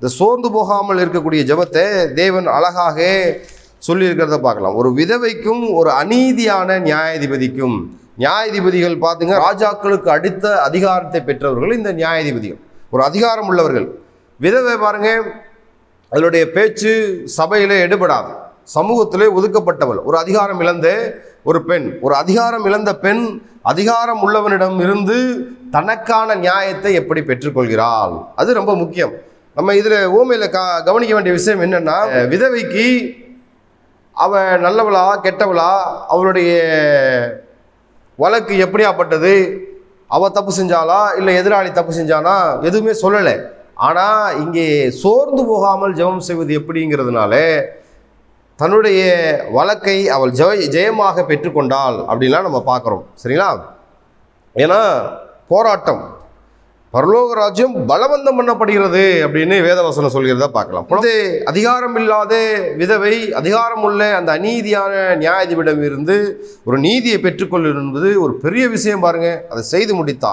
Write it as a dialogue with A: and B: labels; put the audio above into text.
A: இந்த சோர்ந்து போகாமல் இருக்கக்கூடிய ஜெபத்தை தேவன் அழகாக சொல்லியிருக்கிறத பார்க்கலாம். ஒரு விதவைக்கும் ஒரு அநீதியான நியாயாதிபதிக்கும் நியாயாதிபதிகள் பார்த்துங்க ராஜாக்களுக்கு அடுத்த அதிகாரத்தை பெற்றவர்கள் இந்த நியாயாதிபதிகள். ஒரு அதிகாரம் உள்ளவர்கள். விதவை பாருங்க அதனுடைய பேச்சு சபையிலே எடுபடாது. சமூகத்திலே ஒதுக்கப்பட்டவள். ஒரு அதிகாரம் இழந்த ஒரு பெண். ஒரு அதிகாரம் இழந்த பெண் அதிகாரம் உள்ளவனிடம் இருந்து தனக்கான நியாயத்தை எப்படி பெற்றுக்கொள்கிறாள்? அது ரொம்ப முக்கியம். நம்ம இதில் ஊமையில் க கவனிக்க வேண்டிய விஷயம் என்னன்னா விதவைக்கு அவ நல்லவளா கெட்டவளா அவளுடைய வழக்கு எப்படியாப்பட்டது அவ தப்பு செஞ்சாளா இல்லை எதிராளி தப்பு செஞ்சானா எதுவுமே சொல்லலை. ஆனால் இங்கே சோர்ந்து போகாமல் ஜெபம் செய்வது எப்படிங்கிறதுனால தன்னுடைய வழக்கை அவள் ஜெய ஜெயமாக பெற்றுக்கொண்டாள் அப்படின்லாம் நம்ம பார்க்குறோம். சரிங்களா? ஏன்னா போராட்டம். பரலோக ராஜ்யம் பலவந்தம் பண்ணப்படுகிறது அப்படின்னு வேதவசனம் சொல்கிறதா பார்க்கலாம். பொழுது அதிகாரம் இல்லாத விதவை அதிகாரம் உள்ள அந்த அநீதியான நியாயாதிபதியிடம் இருந்து ஒரு நீதியை பெற்றுக்கொள்வது என்பது ஒரு பெரிய விஷயம் பாருங்க. அதை செய்து முடித்தார்.